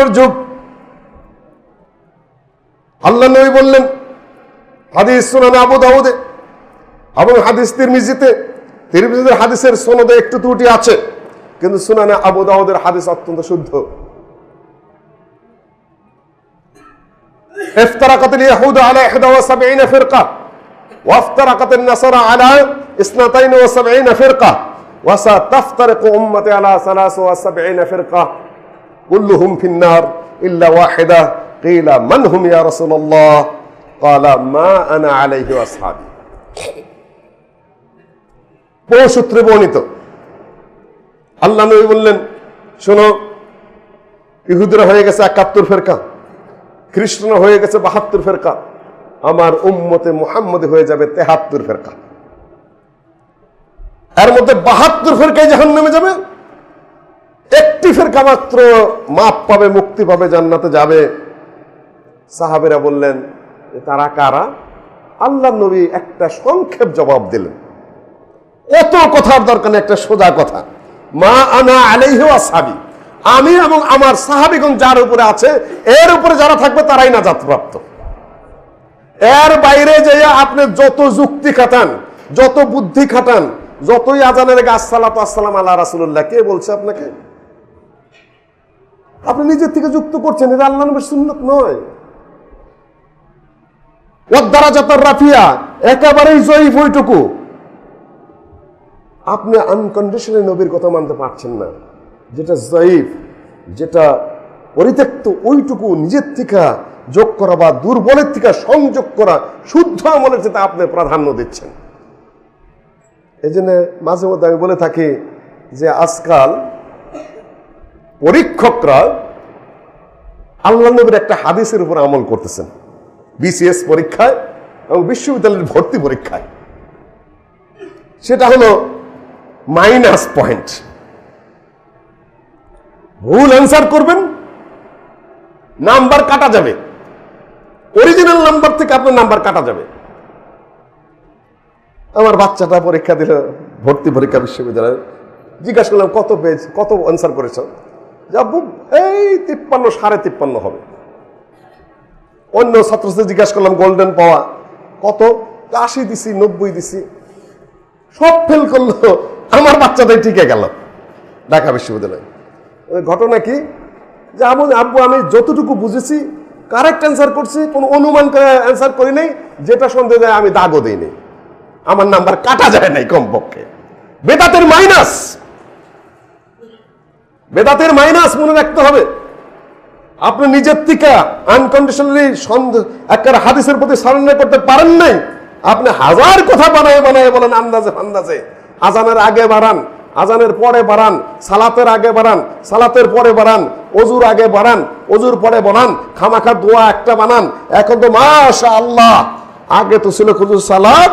নম্বর যুগ আল্লাহ নবী বললেন হাদিস সুনানে আবু দাউদে এবং হাদিস তিরমিজিতে তিরমিজিদের হাদিসের সনদে একটু ত্রুটি আছে কিন্তু সুনানে আবু দাউদের হাদিস অত্যন্ত শুদ্ধ افترقت اليهود على 71 فرقة وافترقت النصارى على 72 فرقة وستفترق أمتي على 73 فرقة কুল্লুহুম ফিন্নার, ইল্লা ওয়াহেদা, কিলা মান হুম ইয়া রাসূলুল্লাহ, ক্বালা মা আনা আলাইহি আসহাবি। বহু সূত্রে বর্ণিত। আল্লাহ নবী বললেন, শোনো, ইহুদরা হয়ে গেছে একাত্তর ফেরকা কৃষ্ণ হয়ে গেছে বাহাত্তর ফেরকা, আমার উম্মতে মোহাম্মদে হয়ে যাবে তেহাত্তর ফেরকা। এর মধ্যে বাহাত্তর ফেরকায় জাহান নামে যাবে একটি ফেরকা মাত্র মাপ পাবে, মুক্তি পাবে, জান্নাতে যাবে। সাহাবেরা বললেন তারা কারা? আল্লাহ নবী একটা সংক্ষেপ জবাব দিলেন। এত কথার দরকার একটা সোজা কথা। মা আনা আলাইহি সাবি। আমি এবং আমার সাহাবিগণ যার উপরে আছে, এর উপরে যারা থাকবে, তারাই না প্রাপ্ত এর বাইরে যে আপনি যত যুক্তি খাটান, যত বুদ্ধি খাটান, যতই আজানের আগে আসসালাত আসসালাম আল্লাহ রাসুল্লাহ কে বলছে আপনাকে? আপনি নিজের থেকে যুক্ত করছেন, এটা আল্লাহ নবীর সুন্নত নয়। রাফিয়া, একেবারেই জয়ীফ ওইটুকু। আপনি আনকন্ডিশনাল নবীর কথা মানতে পারছেন না। যেটা জয়ীফ, যেটা পরিত্যক্ত ওইটুকু নিজের থেকে যোগ করা বা দুর্বলের থেকে সংযোগ করা শুদ্ধ আমলের যেটা আপনি প্রাধান্য দিচ্ছেন। এই জন্য মাঝে মধ্যে আমি বলে থাকি যে আজকাল পরীক্ষকরা আল্লাহ নবীর একটা হাদিসের উপর আমল করতেছেন। বিসিএস পরীক্ষায় এবং বিশ্ববিদ্যালয়ের ভর্তি পরীক্ষায়। সেটা হলো মাইনাস পয়েন্ট ভুল অ্যান্সার করবেন নাম্বার কাটা যাবে। অরিজিনাল নাম্বার থেকে আপনার নাম্বার কাটা যাবে। আমার বাচ্চাটা পরীক্ষা দিল, ভর্তি পরীক্ষা বিশ্ববিদ্যালয়ে। জিজ্ঞাসা করলাম, কত পেজ কত অ্যান্সার করেছ? যাব এই তিপ্পান্ন, সাড়ে তিপ্পান্ন হবে। অন্য ছাত্রদের জিজ্ঞাসা করলাম গোল্ডেন পাওয়া কত? আশি দিছি, নব্বই দিছি। সব ফেল করল, আমার বাচ্চাটাই টিকে গেল ঢাকা বিশ্ববিদ্যালয়ে। ঘটনা কি? যে আবু, আব্বু, আমি যতটুকু বুঝেছি কারেক্ট অ্যান্সার করছি, কোনো অনুমান অ্যান্সার করি নাই, যেটা সন্দেহ যায় আমি দাগও দিইনি। আমার নাম্বার কাটা যায় নাই কমপক্ষে। বেদাতের মাইনাস বেদাতের মাইনাস মনে রাখতে হবে। আপনি নিজের থেকে আনকন্ডিশনালি একটা হাদিসের প্রতি সারেন্ডার করতে পারেন নাই। আপনি হাজার কথা বানায় বানায় বলেন, আন্দাজে ফান্দাজে। আজানের আগে বাড়ান, আজানের পরে বাড়ান, সালাতের আগে বাড়ান, সালাতের পরে বাড়ান, অজুর আগে বাড়ান, অজুর পরে বানান খামাখা দোয়া একটা বানান। এখন তো মাশা আল্লাহ আগে তো ছিল খুজুর সালাত,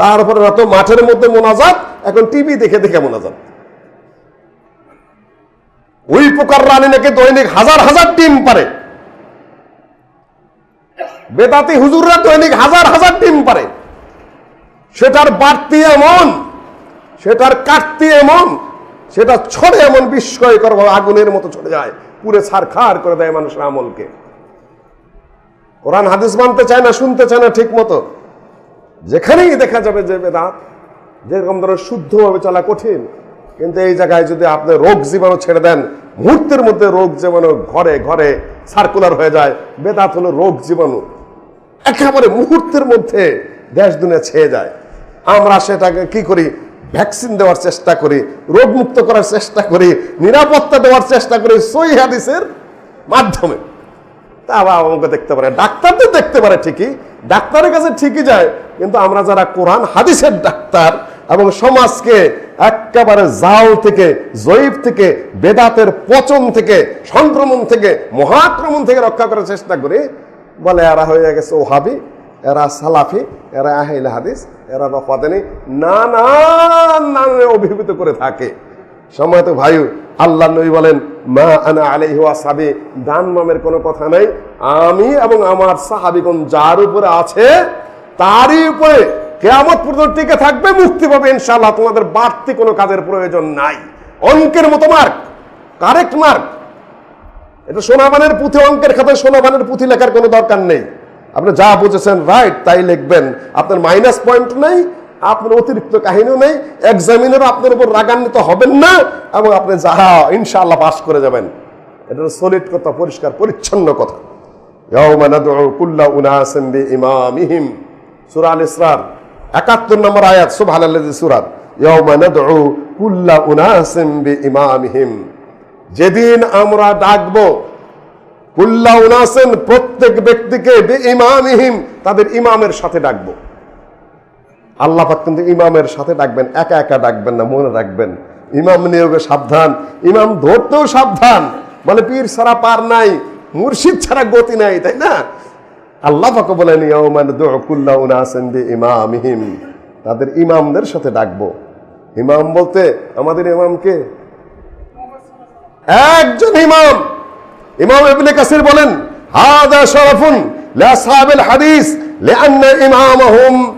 তারপরে তো মাঠের মধ্যে মোনাজাত, এখন টিভি দেখে দেখে মোনাজাত। ওই প্রকার রানী নাকি দৈনিক হাজার হাজার টিম পারে। বেদাতি হুজুররা দৈনিক হাজার হাজার টিম পারে। সেটার বাড়তি এমন, সেটার কাটতি এমন, সেটা ছড়ে এমন বিস্ময়কর আগুনের মতো ছড়ে যায় পুরে ছাড়খার করে দেয় মানুষের আমলকে। কোরআন হাদিস মানতে চায় না, শুনতে চায় না ঠিক মতো যেখানেই দেখা যাবে যে বেদাত, যেরকম ধরনের শুদ্ধভাবে চলা কঠিন কিন্তু এই জায়গায় যদি আপনি রোগ জীবাণু ছেড়ে দেন, মুহূর্তের মধ্যে রোগ জীবাণু ঘরে ঘরে সার্কুলার হয়ে যায়। বেদাত হলো রোগ জীবাণু। একেবারে মুহূর্তের মধ্যে দেশ দুনিয়া ছেয়ে যায়। আমরা সেটাকে কি করি? ভ্যাকসিন দেওয়ার চেষ্টা করি রোগ মুক্ত করার চেষ্টা করি, নিরাপত্তা দেওয়ার চেষ্টা করি সই হাদিসের মাধ্যমে। তা আবার আমাকে দেখতে পারে, ডাক্তারদের দেখতে পারে ঠিকই, ডাক্তারের কাছে ঠিকই যায়, কিন্তু আমরা যারা কোরআন, হাদিসের ডাক্তার এবং সমাজকে একেবারে জাল থেকে, জয়ীব থেকে, বেদাতের পচন থেকে, সংক্রমণ থেকে, মহাক্রমণ থেকে রক্ষা করার চেষ্টা করি বলে এরা হয়ে গেছে ওহাবি, এরা সালাফি, এরা আহিল হাদিস, এরা রফাদানি না না না অভিভূত করে থাকে। সময় তো ভাই আল্লাহ নবী বলেন, মা আনা আলাইহি সাবি দান মামের কোনো কথা নাই। আমি এবং আমার সাহাবিগণ যার উপরে আছে, তারই উপরে কেয়ামত পর্যন্ত টিকে থাকবে, মুক্তি পাবে ইনশাল্লাহ তোমাদের বাড়তি কোনো কাজের প্রয়োজন নাই। অঙ্কের মতো মার্ক কারেক্ট মার্ক এটা সোনাবানের পুঁথি, অঙ্কের খাতায় সোনাবানের পুঁথি লেখার কোনো দরকার নেই। আপনি যা বুঝেছেন রাইট তাই লিখবেন। আপনার মাইনাস পয়েন্ট নেই, আপনার অতিরিক্ত কাহিনীও নেই এক্সামিনার আপনার উপর রাগান্বিত হবেন না এবং আপনি যাহা ইনশাআল্লাহ পাশ করে যাবেন। এটা সলিড কথা, পরিষ্কার, পরিচ্ছন্ন কথা। ইমামিহিম সুরাল ইসরার 71 নম্বর আয়াত, সুবহানাল্লাযী সূরা ইয়াউমা নাদউ কুল্লা উনাসিন বিইমামিহিম। যেদিন আমরা ডাকবো, কুল্লা প্রত্যেক ব্যক্তিকে বিইমামিহিম, তাদের ইমামের সাথে ডাকবো। আল্লাহ পাক কিন্তু ইমামের সাথে ডাকবেন, একা একা ডাকবেন না, মনে রাখবেন। ইমাম নিয়োগে সাবধান, ইমাম ধরতেও সাবধান। বলে পীর ছাড়া পার নাই, মুর্শিদ ছাড়া গতি নাই, তাই না? আল্লাহ বলেন বিইমামিহিম। তাদের ইমামদের সাথে ডাকবো। ইমাম বলতে, আমাদের ইমামকে একজন ইমাম। ইমাম ইবনে কাসির বলেন, হাদা শরফুন লিআসহাবিল হাদিস লিআন্না ইমামাহুম।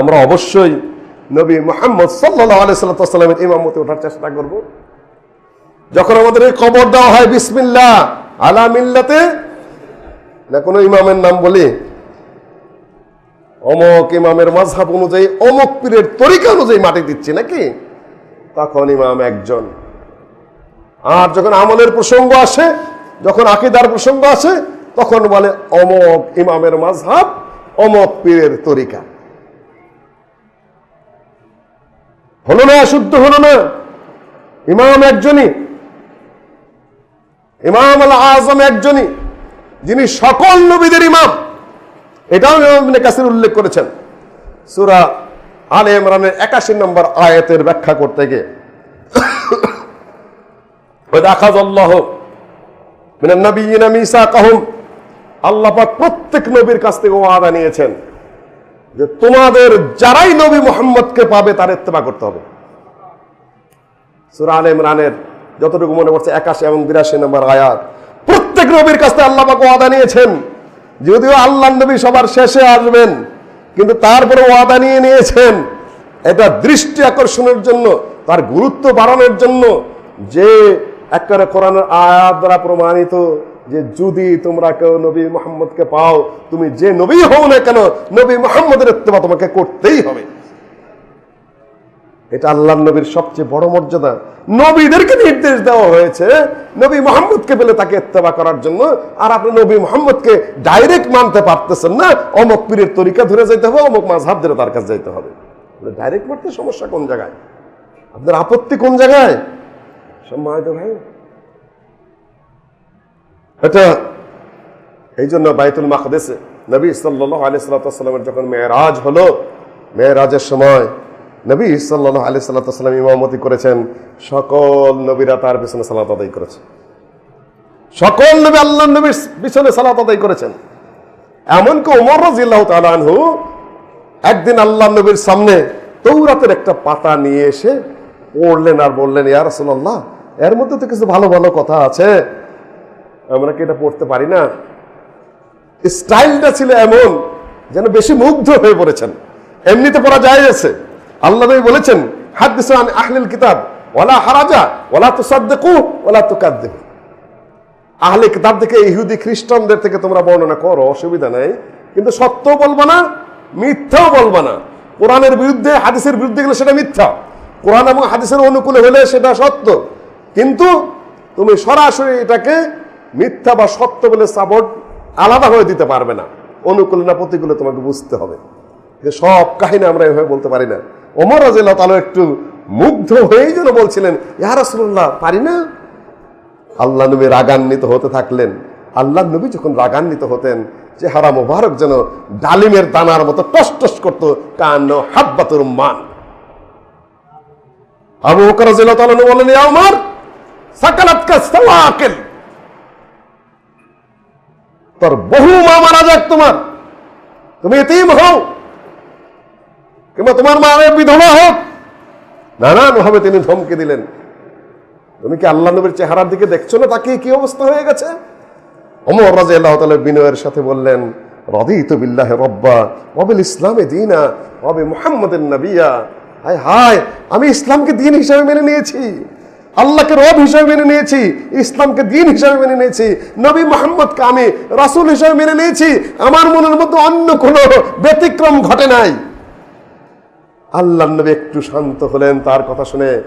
আমরা অবশ্যই নবী মোহাম্মদ সাল্লাহ আলাইসাল্লামের ইমামতে ওঠার চেষ্টা করব। যখন আমাদের এই কবর দেওয়া হয়, বিসমিল্লাহ, আলা মিল্লাতে, না কোনো ইমামের নাম বলি? অমক ইমামের মাঝহাব অনুযায়ী, অমক পীরের তরিকা অনুযায়ী মাটি দিচ্ছি নাকি? তখন ইমাম একজন। আর যখন আমলের প্রসঙ্গ আসে, যখন আকিদার প্রসঙ্গ আসে, তখন বলে অমক ইমামের মাঝহাব অমক পীরের তরিকা। হলো না, শুদ্ধ হলো না। ইমাম একজনই। ইমাম আল আজম একজনই। যিনি সকল নবীদের ইমাম। এটাও ইমাম ইবনে কাসির উল্লেখ করেছেন। সুরা আলে ইমরানের 81 নম্বর আয়াতের ব্যাখ্যা করতে গিয়ে। আল্লাহ প্রত্যেক নবীর কাছ থেকে ওয়াদা নিয়েছেন। যে তোমাদের যারাই নবী মোহাম্মদকে পাবে, তার ইত্তেবা করতে হবে। সুরা আল ইমরানের যতটুকু মনে পড়ছে, একাশি এবং বিরাশি নম্বর আয়াত। প্রত্যেক নবীর কাছে আল্লাহ ওয়াদা নিয়েছেন। যদিও আল্লাহ নবী সবার শেষে আসবেন, কিন্তু তারপরে ওয়াদা নিয়ে নিয়েছেন। এটা দৃষ্টি আকর্ষণের জন্য, তার গুরুত্ব বাড়ানোর জন্য যে একবারে কোরআনের আয়াত দ্বারা প্রমাণিত যে যদি তোমরা কেউ নবী মোহাম্মদকে পাও, তুমি যে নবী হও না কেন, নবী মোহাম্মদের ইত্তেবা তোমাকে করতেই হবে। এটা আল্লাহ নবীর সবচেয়ে বড় মর্যাদা। নবীদেরকে নির্দেশ দেওয়া হয়েছে নবী মোহাম্মদকে পেলে তাকে ইত্তেবা করার জন্য। আর আপনি নবী মোহাম্মদকে ডাইরেক্ট মানতে পারতেছেন না, অমক পীরের তরিকা ধরে যেতে হবে, অমক মাঝহাব ধরে তার কাছে যেতে হবে। ডাইরেক্ট মারতে সমস্যা কোন জায়গায়? আপনার আপত্তি কোন জায়গায়? সম্মানিত ভাই এটা এই জন্য বাইতুল মাকদেসে নবী সাল্লাহ আলিয়াল্লামের যখন মেয়েরাজ হলো, মেয়েরাজের সময় নবী সাল্লাহ আলি সাল্লাম ইমামতি করেছেন। সকল নবীরা তার পিছনে সালাত আদায় করেছে সকল নবী আল্লাহ নবীর পিছনে সালাত আদায় করেছেন। এমনকি ওমর রাজিল্লাহ তালানহু একদিন আল্লাহ নবীর সামনে তৌরাতের একটা পাতা নিয়ে এসে পড়লেন আর বললেন, ইয়া রাসূলুল্লাহ, এর মধ্যে তো কিছু ভালো ভালো কথা আছে। আমরা কি এটা পড়তে পারি না? স্টাইলটা ছিল এমন যেন বেশি মুগ্ধ হয়ে পড়েছেন। এমনিতে পড়া যায় গেছে আল্লাহ নবী বলেছেন, হাদিস আহলিল কিতাব, ওয়ালা হারাজা, ওয়ালা তুসাদ্দিকু, ওয়ালা তুকাদ্দিবু। আহলে কিতাব থেকে ইহুদি খ্রিস্টানদের থেকে তোমরা বর্ণনা করো, অসুবিধা নাই। কিন্তু সত্য বলবা না, মিথ্যাও বলবা না। কোরআনের বিরুদ্ধে, হাদিসের বিরুদ্ধে গেলে সেটা মিথ্যা। কোরআন এবং হাদিসের অনুকূলে হলে সেটা সত্য। কিন্তু তুমি সরাসরি এটাকে মিথ্যা বা সত্য বলে সাপোর্ট আলাদা হয়ে দিতে পারবে না। অনুকূলে না প্রতিকূলে তোমাকে বুঝতে হবে। সব কাহিনী আমরা এভাবে বলতে পারি না। ওমর রাজিল্লাহ তাহলে একটু মুগ্ধ হয়েই যেন বলছিলেন, ইয়া রাসূলুল্লাহ, পারি না? আল্লাহ নবী রাগান্বিত হতে থাকলেন। আল্লাহ নবী যখন রাগান্বিত হতেন, চেহারা মোবারক যেন ডালিমের দানার মতো টস টস করতো কান্ন হাব্বাতুর মান। আবু বললেন, ইয়া উমর সাকালাতকা সাওয়াকিল। তোর বহু মা মারা যাক তোমার। তুমি এতিম হও। কিংবা তোমার মা বিধবা হোক। নানান ভাবে তিনি ধমকে দিলেন। তুমি কি আল্লাহ নবীর চেহারার দিকে দেখছ না? তাকে কি অবস্থা হয়ে গেছে? অমর রাজা আল্লাহ তালা বিনয়ের সাথে বললেন, রদিত বিল্লাহ রব্বা অবিল ইসলামে দিনা অবে মুহাম্মদের নবিয়া। হায় হায়, আমি ইসলামকে দিন হিসাবে মেনে নিয়েছি। আল্লাহকে রব হিসাবে মেনে নিয়েছি, ইসলামকে দিন হিসাবে মেনে নিয়েছি, নবী মোহাম্মদকে আমি রাসূল হিসাবে মেনে নিয়েছি, আমার মনের মধ্যে অন্য কোনো ব্যতিক্রম ঘটে নাই। আল্লাহ নবী একটু শান্ত হলেন, তার কথা শুনে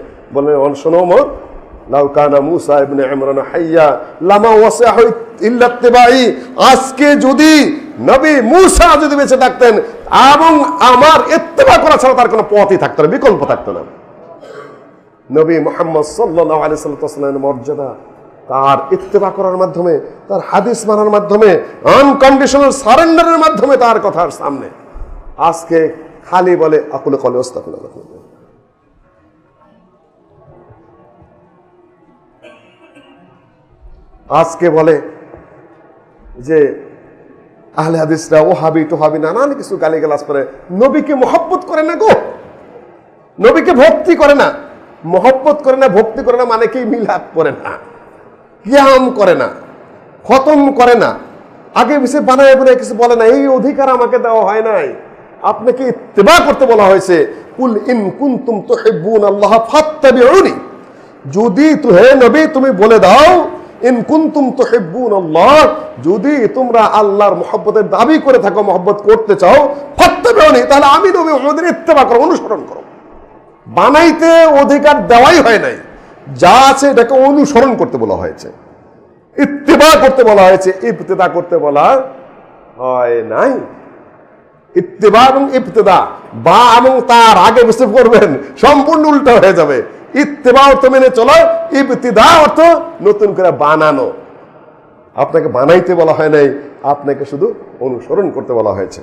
"অন শোনো ওমর লাউ কানা মুসা ইবনে ইমরান হাইয়া লামা ওয়াসাহু ইল্লা ইত্তিবাই আজকে যদি নবী মুসা যদি বেঁচে থাকতেন, এবং আমার ইত্তেবা করা ছাড়া তার কোনো পথই থাকতো না, বিকল্প থাকতো না। নবী মোহাম্মদ আলাইহি সাল্লামের মর্যাদা, তার ইত্তেবা করার মাধ্যমে, তার হাদিস মানার মাধ্যমে আনকন্ডিশনাল সারেন্ডারের মাধ্যমে তার কথার সামনে। আজকে খালি বলে আকুলে কলে ওস্তাকুল আজকে বলে যে আহলে হাদিসরা ও হাবি তো হাবি নানান কিছু গালি গালাস করে, নবীকে মহব্বত করে না গো? নবীকে ভক্তি করে না? মহব্বত করে না, ভক্তি করে না মানে কি মিলাদ করে না, কিয়াম করে না, খতম করে না। আগে পিছিয়ে বানায় বলে কিছু বলে না, এই অধিকার আমাকে দেওয়া হয় নাই। আপনাকে ইত্তেবা করতে বলা হয়েছে, কুল ইন কুনতুম তুহিব্বুন আল্লাহ ফাত্তাবিউনি। যদি তু হে নবী, তুমি বলে দাও, ইন কুনতুম তুহিব্বুন আল্লাহ। যদি তোমরা আল্লাহর মহব্বতের দাবি করে থাকো, মহব্বত করতে চাও, ফাত্তাবিউনি, তাহলে আমি নবী আমাদের ইত্তেবা করো, অনুসরণ করো। বানাইতে অধিকার দেওয়াই হয় নাই। যা আছে এটাকে অনুসরণ করতে বলা হয়েছে। ইত্তেবা করতে বলা হয়েছে, ইবতেদা করতে বলা হয় নাই। ইত্তেবা এবং ইবতেদা, বা এবং তার আগে বুঝতে করবেন, সম্পূর্ণ উল্টা হয়ে যাবে। ইত্তেবা অর্থ মেনে চলো, ইবতিদা অর্থ নতুন করে বানানো। আপনাকে বানাইতে বলা হয় নাই, আপনাকে শুধু অনুসরণ করতে বলা হয়েছে।